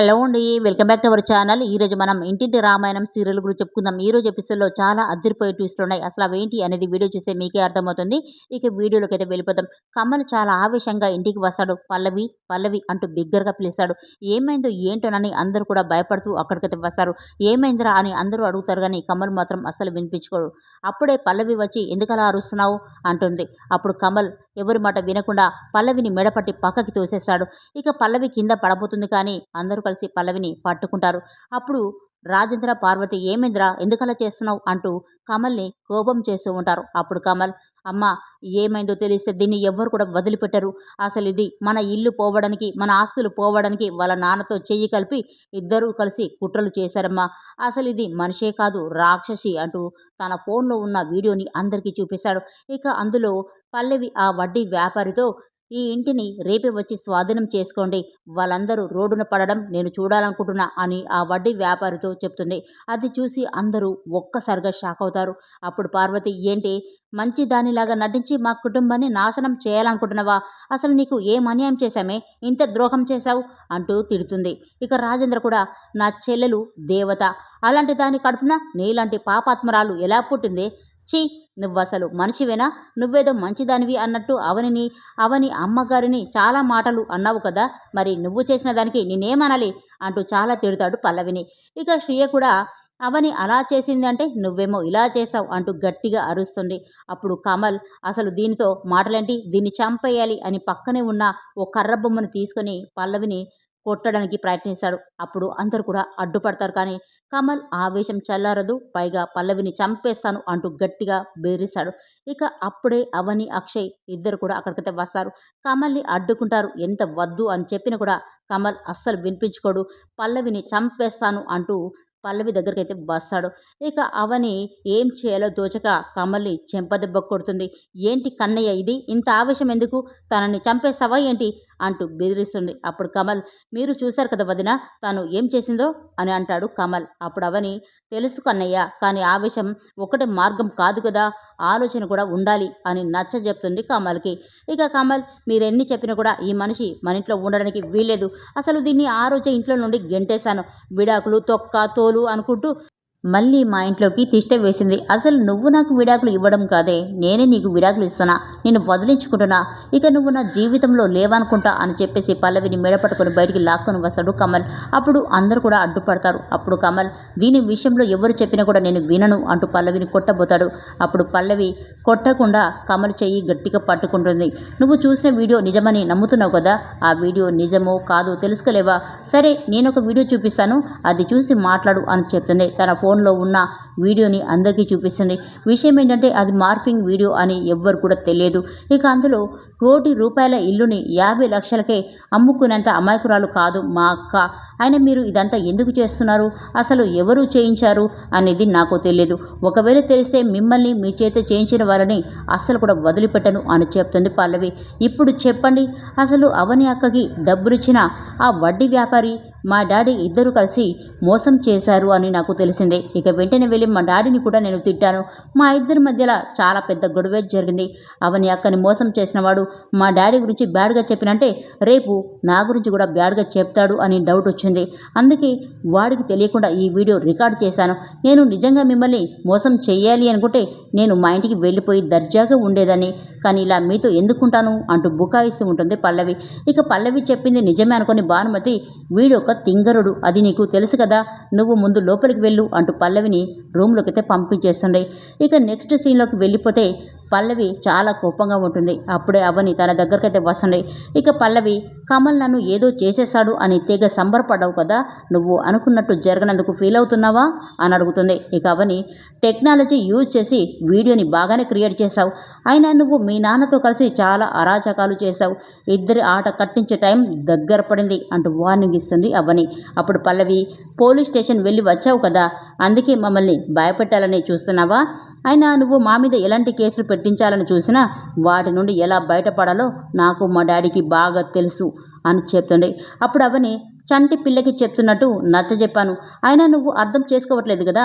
Hello అండి welcome back to our channel. ఈరోజు మనం ఇంటింటి రామాయణం సీరియల్ గురించి చెప్పుకుందాం. ఈ రోజు ఎపిసోడ్లో చాలా అద్దరిపోయే ట్విస్టులు ఉన్నాయి. అసలు అవేంటి అనేది వీడియో చూస్తే మీకే అర్థమవుతుంది. ఇక వీడియోలోకి అయితే వెళ్ళిపోతాం కమల్ చాలా ఆవేశంగా ఇంటికి వస్తాడు. పల్లవి పల్లవి అంటూ బిగ్గరగా పిలుస్తాడు. ఏమైందో ఏంటోనని అందరూ కూడా భయపడుతూ అక్కడికైతే వస్తారు. ఏమైందిరా అని అందరూ అడుగుతారు కానీ కమల్ మాత్రం అస్సలు వినిపించుకోడు. అప్పుడే పల్లవి వచ్చి ఎందుకలా అరుస్తున్నావు? అంటుంది. అప్పుడు కమల్ ఎవరి మాట వినకుండా పల్లవిని మెడపట్టి పక్కకి తోసేస్తాడు. ఇక పల్లవి కింద పడబోతుంది కానీ అందరూ కలిసి పల్లవిని పట్టుకుంటారు. అప్పుడు రాజేంద్ర పార్వతి ఏమైందిరా? ఎందుకలా చేస్తున్నావు? అంటూ కమల్ని కోపం చేస్తూ ఉంటారు. అప్పుడు కమల్ అమ్మ ఏమైందో తెలిస్తే దీన్ని ఎవ్వరు కూడా వదిలిపెట్టరు. అసలు ఇది మన ఇల్లు పోవడానికి మన ఆస్తులు పోవడానికి వాళ్ళ నాన్నతో చెయ్యి కలిపి ఇద్దరూ కలిసి కుట్రలు చేశారమ్మా. అసలు ఇది మనిషే కాదు రాక్షసి అంటూ తన ఫోన్లో ఉన్న వీడియోని అందరికీ చూపిస్తాడు. ఇక అందులో పల్లవి ఆ వడ్డీ వ్యాపారితో ఈ ఇంటిని రేపే వచ్చి స్వాధీనం చేసుకోండి. వాళ్ళందరూ రోడ్డున పడడం నేను చూడాలనుకుంటున్నా అని ఆ వడ్డీ వ్యాపారితో చెప్తుంది. అది చూసి అందరూ ఒక్కసారిగా షాక్ అవుతారు. అప్పుడు పార్వతి ఏంటి? మంచి దానిలాగా నటించి మా కుటుంబాన్ని నాశనం చేయాలనుకుంటున్నావా? అసలు నీకు ఏం అన్యాయం చేశామే? ఇంత ద్రోహం చేశావు? అంటూ తిడుతుంది. ఇక రాజేంద్ర కూడా నా చెల్లెలు దేవత. అలాంటి దాని కడుపున నీలాంటి పాపాత్మరాలు ఎలా పుట్టింది? ఛీ నువ్వు అసలు మనిషివేనా? నువ్వేదో మంచిదానివి అన్నట్టు అవనిని అవని అమ్మగారిని చాలా మాటలు అన్నావు కదా మరి నువ్వు చేసిన దానికి నేనేమనాలి? అంటూ చాలా తిడతాడు పల్లవిని. ఇక శ్రియ కూడా అవని అలా చేసింది అంటే నువ్వేమో ఇలా చేస్తావు అంటూ గట్టిగా అరుస్తుంది. అప్పుడు కమల్ అసలు దీనితో మాటలేంటి? దీన్ని చంపేయాలి అని పక్కనే ఉన్న ఓ కర్ర బొమ్మను తీసుకొని పల్లవిని కొట్టడానికి ప్రయత్నిస్తాడు. అప్పుడు అందరు కూడా అడ్డుపడతారు కానీ కమల్ ఆవేశం చల్లారదు పైగా పల్లవిని చంపేస్తాను అంటూ గట్టిగా బెదిరిస్తాడు. ఇక అప్పుడే అవని అక్షయ్ ఇద్దరు కూడా అక్కడికైతే వస్తారు. కమల్ని అడ్డుకుంటారు. ఎంత వద్దు అని చెప్పినా కూడా కమల్ అస్సలు వినిపించుకోడు. పల్లవిని చంపేస్తాను అంటూ పల్లవి దగ్గరికి అయితే వస్తాడు. ఇక అవని ఏం చేయాలో దోచక కమల్ని చెంపదెబ్బ కొడుతుంది. ఏంటి కన్నయ్య ఇది? ఇంత ఆవేశం ఎందుకు? తనని చంపేస్తావా ఏంటి? అంటూ బెదిరిస్తుంది. అప్పుడు కమల్ మీరు చూశారు కదా వదిన తాను ఏం చేసిందో? అని అంటాడు కమల్. అప్పుడు అవని తెలుసు కన్నయ్య కానీ ఆవేశం ఒకటి మార్గం కాదు కదా ఆలోచన కూడా ఉండాలి అని నచ్చ చెప్తుంది కమల్కి. ఇక కమల్ మీరెన్ని చెప్పినా కూడా ఈ మనిషి మన ఇంట్లో ఉండడానికి వీల్లేదు. అసలు దీన్ని ఆ రోజే ఇంట్లో నుండి గెంటేశాను. విడాకులు తొక్క తోలు అనుకుంటూ మళ్ళీ మా ఇంట్లోకి తిష్ట వేసింది. అసలు నువ్వు నాకు విడాకులు ఇవ్వడం కాదే. నేనే నీకు విడాకులు ఇస్తున్నా నేను వదిలించుకుంటున్నా? ఇక నువ్వు నా జీవితంలో లేవనుకుంటా అని చెప్పేసి పల్లవిని మెడపట్టుకొని బయటికి లాక్కొని వస్తాడు కమల్. అప్పుడు అందరూ కూడా అడ్డుపడతారు. అప్పుడు కమల్ దీని విషయంలో ఎవరు చెప్పినా కూడా నేను వినను అంటూ పల్లవిని కొట్టబోతాడు. అప్పుడు పల్లవి కొట్టకుండా కమల్ చెయ్యి గట్టిగా పట్టుకుంటుంది. నువ్వు చూసిన వీడియో నిజమని నమ్ముతున్నావు కదా? ఆ వీడియో నిజమో కాదో తెలుసుకోలేవా? సరే నేను ఒక వీడియో చూపిస్తాను. అది చూసి మాట్లాడు అని చెప్తుంది. తన ఫోన్ ఫోన్లో ఉన్న వీడియోని అందరికీ చూపిస్తుంది. విషయం ఏంటంటే అది మార్ఫింగ్ వీడియో అని ఎవ్వరు కూడా తెలియదు. ఇక అందులో కోటి రూపాయల ఇల్లుని యాభై లక్షలకే అమ్ముకునేంత అమాయకురాలు కాదు మా అక్క. ఆయన మీరు ఇదంతా ఎందుకు చేస్తున్నారు? అసలు ఎవరు చేయించారు అనేది నాకు తెలియదు ఒకవేళ తెలిస్తే మిమ్మల్ని మీ చేత చేయించిన వాళ్ళని అస్సలు కూడా వదిలిపెట్టను అని చెప్తుంది పల్లవి. ఇప్పుడు చెప్పండి అసలు అవని అక్కకి డబ్బులిచ్చిన ఆ వడ్డీ వ్యాపారి మా డాడీ ఇద్దరు కలిసి మోసం చేశారు అని నాకు తెలిసిందే. ఇక వెంటనే వెళ్ళి మా డాడీని కూడా నేను తిట్టాను. మా ఇద్దరి మధ్యలో చాలా పెద్ద గొడవ జరిగింది. అవని అక్కని మోసం చేసినవాడు మా డాడీ గురించి బ్యాడ్గా చెప్పినంటే రేపు నా గురించి కూడా బ్యాడ్గా చెప్తాడు అని డౌట్ వచ్చింది. అందుకే వాడికి తెలియకుండా ఈ వీడియో రికార్డ్ చేశాను. నేను నిజంగా మిమ్మల్ని మోసం చేయాలి అనుకుంటే నేను మా ఇంటికి వెళ్ళిపోయి దర్జాగా ఉండేదాన్ని. కానీ ఇలా మీతో ఎందుకుంటాను? అంటూ బుకాయిస్తూ ఉంటుంది పల్లవి. ఇక పల్లవి చెప్పింది నిజమే అనుకుని భానుమతి వీడు ఒక తింగరుడు అది నీకు తెలుసు కదా నువ్వు ముందు లోపలికి వెళ్ళు అంటూ పల్లవిని రూమ్లోకి అయితే పంపించేస్తుండే. ఇక నెక్స్ట్ సీన్లోకి వెళ్ళిపోతే పల్లవి చాలా కోపంగా ఉంటుంది. అప్పుడే అవని తన దగ్గరకైతే వస్తుండే ఇక పల్లవి కమల్ నన్ను ఏదో చేసేశాడు అని తెగ సంబరపడ్డావు కదా నువ్వు అనుకున్నట్టు జరగనందుకు ఫీల్ అవుతున్నావా? అని అడుగుతుంది. ఇక అవని టెక్నాలజీ యూజ్ చేసి వీడియోని బాగానే క్రియేట్ చేశావు. అయినా నువ్వు మీ నాన్నతో కలిసి చాలా అరాచకాలు చేశావు. ఇద్దరి ఆట కట్టించే టైం దగ్గర పడింది అంటూ వార్నింగ్ ఇస్తుంది అవని. అప్పుడు పల్లవి పోలీస్ స్టేషన్ వెళ్ళి వచ్చావు కదా అందుకే మమ్మల్ని భయపెట్టాలని చూస్తున్నావా? అయినా నువ్వు మా మీద ఎలాంటి కేసులు పెట్టించాలని చూసినా వాటి నుండి ఎలా బయటపడాలో నాకు మా డాడీకి బాగా తెలుసు అని చెప్తుండే. అప్పుడు అవని చంటి పిల్లకి చెప్తున్నట్టు నచ్చ చెప్పాను అయినా నువ్వు అర్థం చేసుకోవట్లేదు కదా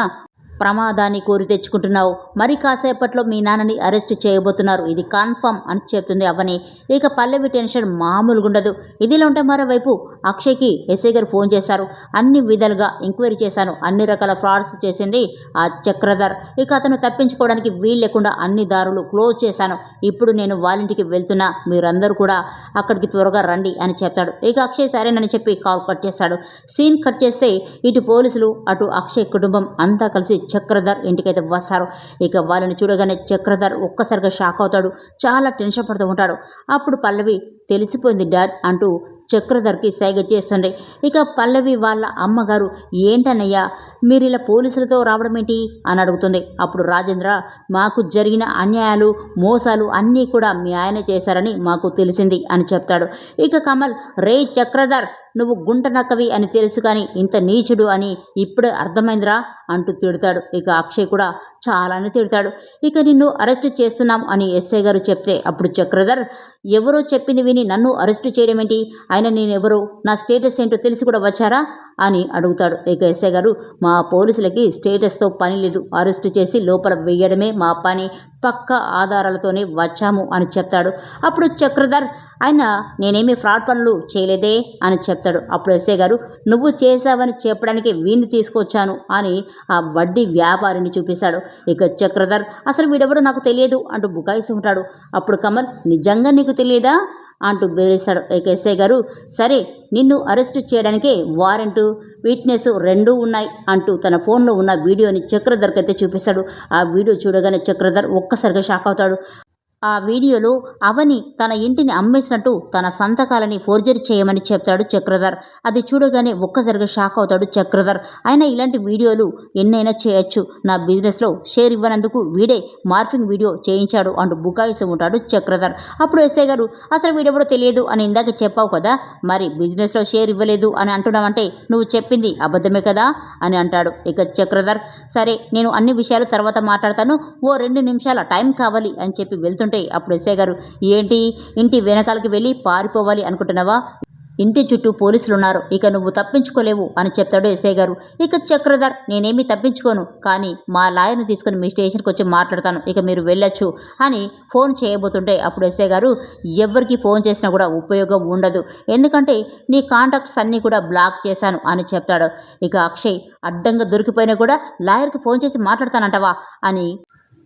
ప్రమాదాన్ని కోరి తెచ్చుకుంటున్నావు. మరి కాసేపట్లో మీ నాన్నని అరెస్ట్ చేయబోతున్నారు. ఇది కన్ఫర్మ్ అని చెప్తుంది అవని. ఇక పల్లవి టెన్షన్ మామూలుగా ఉండదు. ఇదిలా ఉంటే మరోవైపు అక్షయ్కి ఎస్ఐ గారు ఫోన్ చేశారు. అన్ని విధాలుగా ఎంక్వైరీ చేశాను. అన్ని రకాల ఫ్రాడ్స్ చేసింది ఆ చక్రధర్. ఇక అతను తప్పించుకోవడానికి వీలు లేకుండా అన్ని దారులు క్లోజ్ చేశాను. ఇప్పుడు నేను వాళ్ళ ఇంటికి వెళ్తున్నా. మీరందరూ కూడా అక్కడికి త్వరగా రండి అని చెప్తాడు ఇక అక్షయ్ సరేనని చెప్పి కాల్ కట్ చేస్తాడు. సీన్ కట్ చేస్తే ఇటు పోలీసులు అటు అక్షయ్ కుటుంబం అంతా కలిసి చక్రధర్ ఇంటికైతే వస్తారు. ఇక వాళ్ళని చూడగానే చక్రధర్ ఒక్కసారిగా షాక్ అవుతాడు. చాలా టెన్షన్ పడుతూ ఉంటాడు. అప్పుడు పల్లవి తెలిసిపోయింది డాడ్ అంటూ చక్రధర్కి సైగ చేస్తుండే. ఇక పల్లవి వాళ్ళ అమ్మగారు ఏంటన్నయ్యా మీరు ఇలా పోలీసులతో రావడం ఏంటి అని అడుగుతుంది. అప్పుడు రాజేంద్ర మాకు జరిగిన అన్యాయాలు మోసాలు అన్నీ కూడా మీ ఆయన చేశారని మాకు తెలిసింది అని చెప్తాడు. ఇక కమల్ రే చక్రధర్ నువ్వు గుంట నక్కవి అని తెలుసు కానీ ఇంత నీచుడు అని ఇప్పుడే అర్థమైందిరా అంటూ తిడతాడు. ఇక అక్షయ్ కూడా చాలానే తిడతాడు. ఇక నిన్ను అరెస్ట్ చేస్తున్నాం అని ఎస్ఐ గారు చెప్తే అప్పుడు చక్రధర్ ఎవరో చెప్పింది విని నన్ను అరెస్ట్ చేయడం ఏంటి ఆయన నేనెవరో? నా స్టేటస్ ఏంటో తెలిసి కూడా వచ్చారా? అని అడుగుతాడు. ఇక ఎస్ఐ గారు మా పోలీసులకి స్టేటస్తో పని లేదు. అరెస్ట్ చేసి లోపల వేయడమే మా పని. పక్క ఆధారాలతోనే వచ్చాము అని చెప్తాడు. అప్పుడు చక్రధర్ ఆయన నేనేమి ఫ్రాడ్ పనులు చేయలేదే అని చెప్తాడు. అప్పుడు ఎస్ఐ గారు నువ్వు చేశావని చెప్పడానికి వీణ్ణి తీసుకొచ్చాను అని ఆ వడ్డీ వ్యాపారిని చూపిస్తాడు. ఇక చక్రధర్ అసలు వీడెవడో నాకు తెలియదు అంటూ బుకాయిస్తూ ఉంటాడు. అప్పుడు కమల్ నిజంగా నీకు తెలియదా? అంటూ బెదిరిస్తాడు. ఇక ఎస్ఐ గారు సరే నిన్ను అరెస్ట్ చేయడానికే వారెంట్? విట్నెస్ రెండూ ఉన్నాయి అంటూ తన ఫోన్లో ఉన్న వీడియోని చక్రధర్కి అయితే చూపిస్తాడు. ఆ వీడియో చూడగానే చక్రధర్ ఒక్కసారిగా షాక్ అవుతాడు. ఆ వీడియోలో అవని తన ఇంటిని అమ్మేసినట్టు తన సంతకాలని ఫోర్జరీ చేయమని చెప్తాడు చక్రధర్. అది చూడగానే ఒక్కసారిగా షాక్ అవుతాడు చక్రధర్. అయినా ఇలాంటి వీడియోలు ఎన్నైనా చేయొచ్చు. నా బిజినెస్లో షేర్ ఇవ్వనందుకు వీడే మార్ఫింగ్ వీడియో చేయించాడు అంటూ బుకాయిస్తూ ఉంటాడు చక్రధర్. అప్పుడు ఎస్ఐ గారు అసలు వీడెవడో తెలియదు అని ఇందాక చెప్పావు కదా మరి బిజినెస్లో షేర్ ఇవ్వలేదు అని అంటున్నావంటే నువ్వు చెప్పింది అబద్ధమే కదా? అని అంటాడు. ఇక చక్రధర్ సరే నేను అన్ని విషయాలు తర్వాత మాట్లాడతాను. ఓ రెండు నిమిషాల టైం కావాలి అని చెప్పి చూస్తుంటే అప్పుడు ఎస్ఐ గారు ఏంటి? ఇంటి వెనకాలకి వెళ్ళి పారిపోవాలి అనుకుంటున్నావా? ఇంటి చుట్టూ పోలీసులు ఉన్నారు ఇక నువ్వు తప్పించుకోలేవు అని చెప్తాడు ఎస్ఐ గారు. ఇక చక్రధర్ నేనేమీ తప్పించుకోను కానీ మా లాయర్ని తీసుకుని మీ స్టేషన్కి వచ్చి మాట్లాడతాను ఇక మీరు వెళ్ళొచ్చు అని ఫోన్ చేయబోతుంటే అప్పుడు ఎస్ఐ గారు ఎవరికి ఫోన్ చేసినా కూడా ఉపయోగం ఉండదు ఎందుకంటే నీ కాంటాక్ట్స్ అన్నీ కూడా బ్లాక్ చేశాను అని చెప్తాడు. ఇక అక్షయ్ అడ్డంగా దొరికిపోయినా కూడా లాయర్కి ఫోన్ చేసి మాట్లాడతానంటవా? అని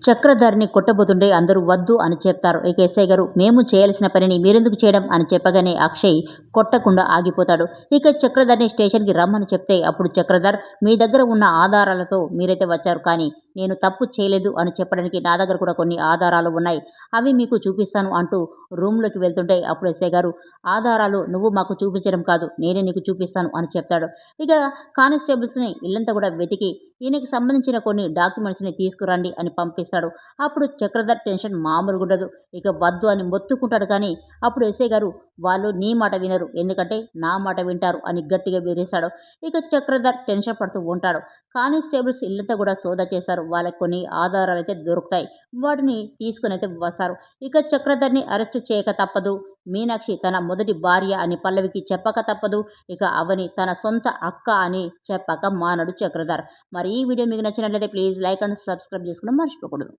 చక్రధర్ని కొట్టబోతుంటే అందరూ వద్దు అని చెప్తారు. ఇక ఎస్ఐ గారు మేము చేయాల్సిన పనిని మీరెందుకు చేయడం? అని చెప్పగానే అక్షయ్ కొట్టకుండా ఆగిపోతాడు. ఇక చక్రధర్ని స్టేషన్కి రమ్మని చెప్తే అప్పుడు చక్రధర్ మీ దగ్గర ఉన్న ఆధారాలతో మీరైతే వచ్చారు కానీ నేను తప్పు చేయలేదు అని చెప్పడానికి నా దగ్గర కూడా కొన్ని ఆధారాలు ఉన్నాయి. అవి మీకు చూపిస్తాను అంటూ రూమ్లోకి వెళ్తుంటే అప్పుడు ఎస్ఐ గారు ఆధారాలు నువ్వు మాకు చూపించడం కాదు నేనే నీకు చూపిస్తాను అని చెప్తాడు. ఇక కానిస్టేబుల్స్ని ఇల్లంతా కూడా వెతికి ఈయనకి సంబంధించిన కొన్ని డాక్యుమెంట్స్ని తీసుకురండి అని పంపిస్తాడు. అప్పుడు చక్రధర్ టెన్షన్ మామూలుగా ఉండదు. ఇక వద్దు అని మొత్తుకుంటాడు కానీ అప్పుడు ఎస్ఐ గారు వాళ్ళు నీ మాట వినరు ఎందుకంటే నా మాట వింటారు అని గట్టిగా బెదిరిస్తాడు. ఇక చక్రధర్ టెన్షన్ పడుతూ ఉంటాడు. కానిస్టేబుల్స్ ఇల్లంతా కూడా సోదా చేశారు. వాళ్ళకి కొన్ని ఆధారాలు అయితే దొరుకుతాయి. వాటిని తీసుకుని అయితే వస్తారు. ఇక చక్రధర్ని అరెస్ట్ చేయక తప్పదు. మీనాక్షి తన మొదటి భార్య అని పల్లవికి చెప్పక తప్పదు. ఇక అవని తన సొంత అక్క అని చెప్పక మానడు చక్రధర్. మరి ఈ వీడియో మీకు నచ్చినట్లయితే ప్లీజ్ లైక్ అండ్ సబ్స్క్రైబ్ చేసుకోవడం మర్చిపోకూడదు.